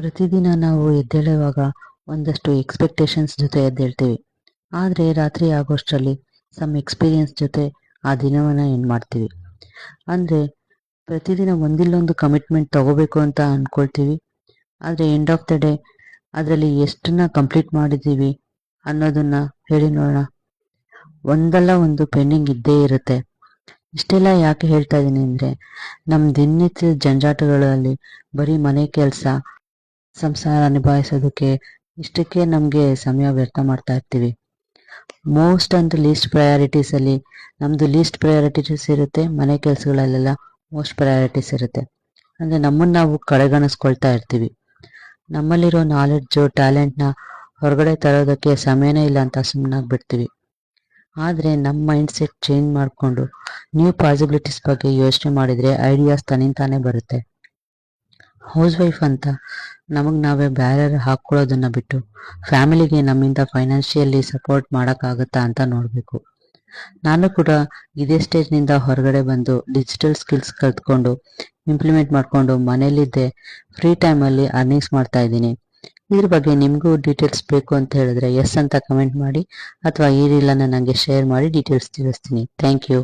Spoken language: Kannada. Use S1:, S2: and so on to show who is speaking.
S1: ಪ್ರತಿದಿನ ನಾವು ಎದ್ದೇಳುವಾಗ ಒಂದಷ್ಟು ಎಕ್ಸ್ಪೆಕ್ಟೇಷನ್ಸ್ ಜೊತೆ ಎದ್ದೇಳ್ತೀವಿ. ಆದರೆ ರಾತ್ರಿ ಆಗೋಷ್ಟರಲ್ಲಿ ಸಮ್ ಎಕ್ಸ್ಪೀರಿಯನ್ಸ್ ಜೊತೆ ಆ ದಿನವನ್ನು ಏನು ಮಾಡ್ತೀವಿ. ಅಂದರೆ ಪ್ರತಿದಿನ ಒಂದಿಲ್ಲೊಂದು ಕಮಿಟ್ಮೆಂಟ್ ತಗೋಬೇಕು ಅಂತ ಅಂದ್ಕೊಳ್ತೀವಿ ಆದರೆ ಎಂಡ್ ಆಫ್ ದ ಡೇ ಅದರಲ್ಲಿ ಎಷ್ಟನ್ನ ಕಂಪ್ಲೀಟ್ ಮಾಡಿದ್ದೀವಿ ಅನ್ನೋದನ್ನ ಹೇಳಿ ನೋಡೋಣ. ಒಂದಲ್ಲ ಒಂದು ಪೆಂಡಿಂಗ್ ಇದ್ದೇ ಇರುತ್ತೆ. ಇಷ್ಟೆಲ್ಲ ಯಾಕೆ ಹೇಳ್ತಾ ಇದ್ದೀನಿ ಅಂದರೆ ನಮ್ಮ ದಿನನಿತ್ಯದ ಜಂಜಾಟಗಳಲ್ಲಿ ಬರೀ ಮನೆ ಕೆಲಸ ಸಂಸಾರ ನಿಭಾಯಿಸೋದಕ್ಕೆ ಇಷ್ಟಕ್ಕೆ ನಮಗೆ ಸಮಯ ವ್ಯರ್ಥ ಮಾಡ್ತಾ ಇರ್ತೀವಿ. ಮೋಸ್ಟ್ ಅಂಡ್ ಲೀಸ್ಟ್ ಪ್ರಯಾರಿಟೀಸ್ ಅಲ್ಲಿ ನಮ್ದು ಲೀಸ್ಟ್ ಪ್ರಯಾರಿಟೀಸ್ ಇರುತ್ತೆ, ಮನೆ ಕೆಲಸಗಳಲ್ಲೆಲ್ಲ ಮೋಸ್ಟ್ ಪ್ರಯಾರಿಟೀಸ್ ಇರುತ್ತೆ. ಅಂದ್ರೆ ನಮ್ಮನ್ನ ನಾವು ಕಡೆಗಣಿಸ್ಕೊಳ್ತಾ ಇರ್ತೀವಿ. ನಮ್ಮಲ್ಲಿರೋ ನಾಲೆಡ್ಜು ಟ್ಯಾಲೆಂಟ್ನ ಹೊರಗಡೆ ತರೋದಕ್ಕೆ ಸಮಯನೇ ಇಲ್ಲ ಅಂತ ಸುಮ್ಮನಾಗಿ ಬಿಡ್ತೀವಿ ಆದರೆ ನಮ್ಮ ಮೈಂಡ್ ಸೆಟ್ ಚೇಂಜ್ ಮಾಡಿಕೊಂಡು ನ್ಯೂ ಪಾಸಿಬಿಲಿಟೀಸ್ ಬಗ್ಗೆ ಯೋಚನೆ ಮಾಡಿದರೆ ಐಡಿಯಾಸ್ ತನ್ನಿಂತಾನೇ ಬರುತ್ತೆ. ಹೌಸ್ ವೈಫ್ ಅಂತ ನಮಗೆ ನಾವೇ ಬ್ಯಾರಿಯರ್ ಹಾಕ್ಕೊಳ್ಳೋದನ್ನ ಬಿಟ್ಟು ಫ್ಯಾಮಿಲಿಗೆ ನಮ್ಮಿಂದ ಫೈನಾನ್ಷಿಯಲಿ ಸಪೋರ್ಟ್ ಮಾಡೋಕ್ಕಾಗುತ್ತಾ ಅಂತ ನೋಡಬೇಕು. ನಾನು ಕೂಡ ಇದೇ ಸ್ಟೇಜ್ನಿಂದ ಹೊರಗಡೆ ಬಂದು ಡಿಜಿಟಲ್ ಸ್ಕಿಲ್ಸ್ ಕಲ್ತ್ಕೊಂಡು ಇಂಪ್ಲಿಮೆಂಟ್ ಮಾಡಿಕೊಂಡು ಮನೇಲಿದ್ದೆ ಫ್ರೀ ಟೈಮಲ್ಲಿ ಅರ್ನಿಂಗ್ಸ್ ಮಾಡ್ತಾ ಇದ್ದೀನಿ. ಇದ್ರ ಬಗ್ಗೆ ನಿಮಗೂ ಡೀಟೇಲ್ಸ್ ಬೇಕು ಅಂತ ಹೇಳಿದ್ರೆ ಎಸ್ ಅಂತ ಕಮೆಂಟ್ ಮಾಡಿ ಅಥವಾ ಈ ರೀಲನ್ನು ನನಗೆ ಶೇರ್ ಮಾಡಿ ಡೀಟೇಲ್ಸ್ ತಿಳಿಸ್ತೀನಿ. Thank you.